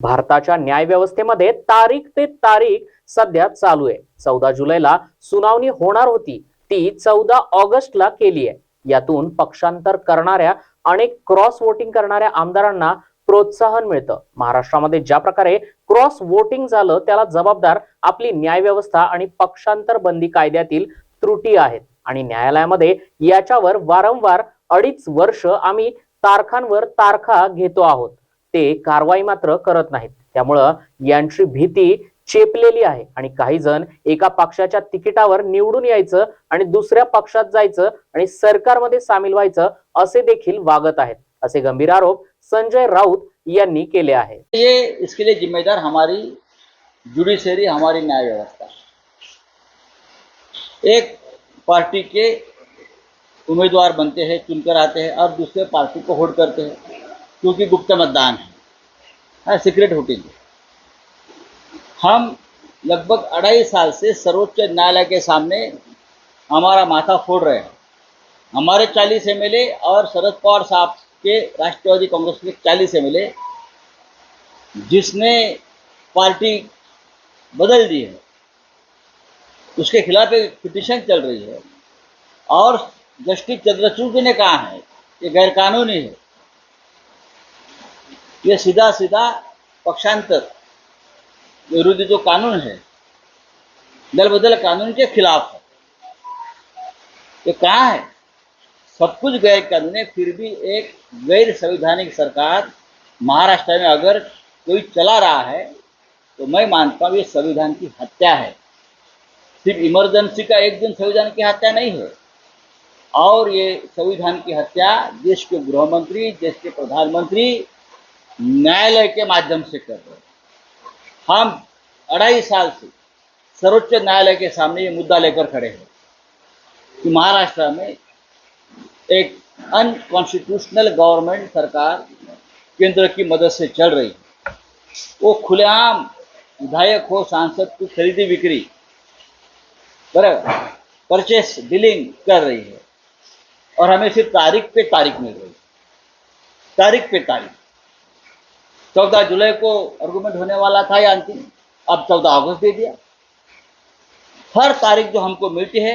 भारताच्या न्यायव्यवस्थेमध्ये तारीख ते तारीख सध्या चालू आहे. चौदा जुलैला सुनावणी होणार होती. ती चौदा ऑगस्टला केली आहे. यातून पक्षांतर करणाऱ्या अनेक क्रॉस वोटिंग करणाऱ्या आमदारांना प्रोत्साहन मिळतं. महाराष्ट्रामध्ये ज्या प्रकारे क्रॉस वोटिंग झालं त्याला जबाबदार आपली न्यायव्यवस्था आणि पक्षांतर बंदी कायद्यातील त्रुटी आहेत. आणि न्यायालयामध्ये याच्यावर वारंवार अडीच वर्ष आम्ही तारखांवर तारखा घेतो आहोत. ते कारवाई मात्र करत नाहीत. त्यामुळं यांची भीती चेपलेली आहे आणि काही जण एका पक्षाच्या तिकिटावर निवडून यायचं आणि दुसऱ्या पक्षात जायचं आणि सरकारमध्ये सामील व्हायचं असे देखील वागत आहेत. असे गंभीर आरोप संजय राऊत यांनी केले आहे ये इसके लिए जिम्मेदार हमारी जुडिशरी हमारी न्याय व्यवस्था। एक पार्टी के उम्मीदवार बनते हैं चुनकर आते हैं और दूसरे पार्टी को होल्ड करते हैं। क्योंकि गुप्त मतदान है। हाँ सीक्रेट वोटिंग हम लगभग अढ़ाई साल से सर्वोच्च न्यायालय के सामने हमारा माथा फोड़ रहे हैं। हमारे चालीस एम और शरद पवार साहब के राष्ट्रवादी कांग्रेस के चालीस एम जिसने पार्टी बदल दी है, उसके खिलाफ एक पिटिशन चल रही है और जस्टिस चंद्रचूड़ जी ने कहा है ये गैरकानूनी है। ये सीधा सीधा पक्षांतर विरोधी जो कानून है दल बदल कानून के खिलाफ है। ये कहाँ है? सब कुछ गैर कानून है, फिर भी एक गैर संवैधानिक सरकार महाराष्ट्र में अगर कोई चला रहा है तो मैं मानता हूँ ये संविधान की हत्या है। सिर्फ़ इमरजेंसी का एक दिन संविधान की हत्या नहीं है। और ये संविधान की हत्या देश के गृह मंत्री देश के प्रधानमंत्री न्यायालय के माध्यम से कर रहे हम अढ़ाई साल से सर्वोच्च न्यायालय के सामने ये मुद्दा लेकर खड़े हैं कि महाराष्ट्र में एक अनकॉन्स्टिट्यूशनल गवर्नमेंट सरकार केंद्र की मदद से चल रही है। वो खुलेआम विधायक हो, सांसद की खरीदी बिक्री परचेस डीलिंग कर रही है। और हमें सिर्फ़ तारीख पे तारीख मिल रही है। तारीख पे तारीख। चौदह जुलाई को आर्गूमेंट होने वाला था या अंतिम। अब चौदह अगस्त दे दिया। हर तारीख जो हमको मिलती है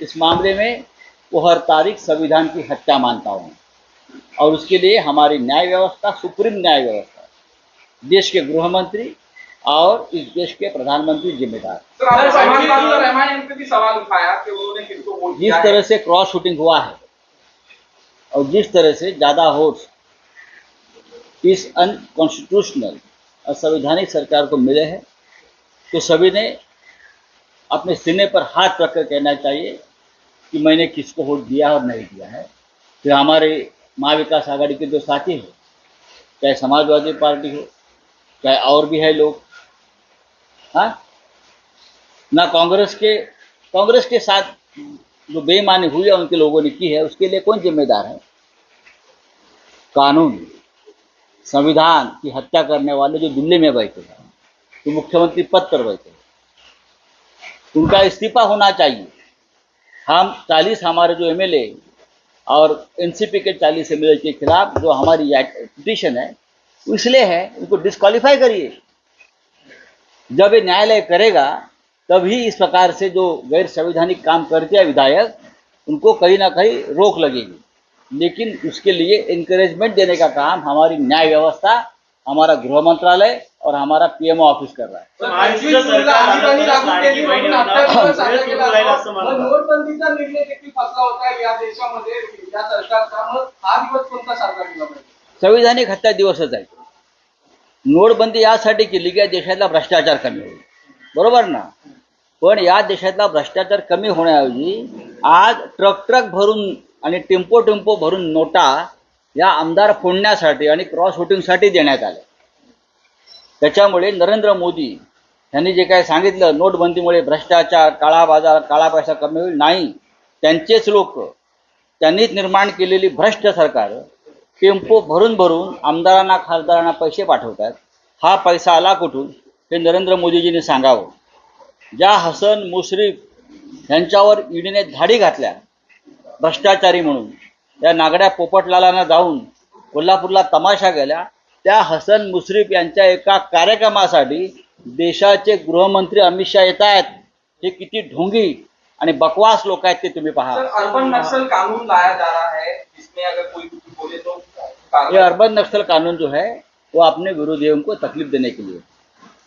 इस मामले में वो हर तारीख संविधान की हत्या मानता हूँ। और उसके लिए हमारी न्याय व्यवस्था सुप्रीम न्याय व्यवस्था देश के गृह मंत्री और इस देश के प्रधानमंत्री जिम्मेदार। सर आपने सवाल बाजूला रहमान पे भी सवाल उठाया कि उन्होंने किसको वोट जिस तरह से क्रॉस शूटिंग हुआ है और जिस तरह से ज़्यादा वोट्स इस अनकॉन्स्टिट्यूशनल असंवैधानिक सरकार को मिले हैं तो सभी ने अपने सीने पर हाथ रखकर कहना चाहिए कि मैंने किसको वोट दिया और नहीं दिया है। फिर हमारे महा विकास आघाड़ी के जो साथी हैं, चाहे समाजवादी पार्टी हो, चाहे और भी है लोग हाँ? ना कांग्रेस के कांग्रेस के साथ जो बेईमानी हुई है, उनके लोगों ने की है, उसके लिए कौन जिम्मेदार है? कानून। संविधान की हत्या करने वाले जो दिल्ली में बैठे हैं, जो मुख्यमंत्री पद पर बैठे हैं, उनका इस्तीफा होना चाहिए। हम चालीस हमारे जो एमएलए और एनसीपी के चालीस एमएलए के खिलाफ जो हमारी पिटिशन है, इसलिए है उनको डिस्कालीफाई करिए। जब ये न्यायालय करेगा, तभी इस प्रकार से जो गैर संवैधानिक काम करते हैं विधायक, उनको कहीं ना कहीं रोक लगेगी। लेकिन उसके लिए इंकरेजमेंट देने का काम हमारी न्याय व्यवस्था हमारा गृह मंत्रालय और हमारा पीएमओ ऑफिस कर रहा है। संविधानिक हत्या दिवसच आहे. नोटबंदी यासाठी केली की या देशातला भ्रष्टाचार कमी होईल. बरोबर ना? पण या देशातला भ्रष्टाचार कमी होण्याऐवजी आज ट्रक ट्रक भरून आणि टेम्पो टेम्पो भरून नोटा या आमदार फोडण्यासाठी आणि क्रॉस वोटिंगसाठी देण्यात आल्या. त्याच्यामुळे नरेंद्र मोदी यांनी जे काय सांगितलं नोटबंदीमुळे भ्रष्टाचार काळा बाजार काळा पैसा कमी होईल नाही. त्यांचेच लोक त्यांनीच निर्माण केलेली भ्रष्ट सरकार टेम्पो भरून भरून आमदारांना खासदारांना पैसे पाठवतात. हा पैसा आला कुठून? हे नरेंद्र मोदीजींनी सांगावं. ज्या हसन मुश्रीफ यांच्यावर ईडीने धाडी घातल्या भ्रष्टाचारी म्हणून. या नागड्या पोपटलालांना जाऊन कोल्हापूरला तमाशा गेल्या त्या हसन मुश्रीफ यांच्या एका कार्यक्रमासाठी देशाचे गृहमंत्री अमित शहा येत आहेत. हे किती ढोंगी आणि बकवास लोक आहेत ते तुम्ही पहा. अर्बन नक्सल कानून लाया जा रहा है. जिसमें अगर कोई कुछ बोले तो ये अर्बन नक्सल कानून जो है वो अपने विरोधियों को तकलीफ देने के लिए।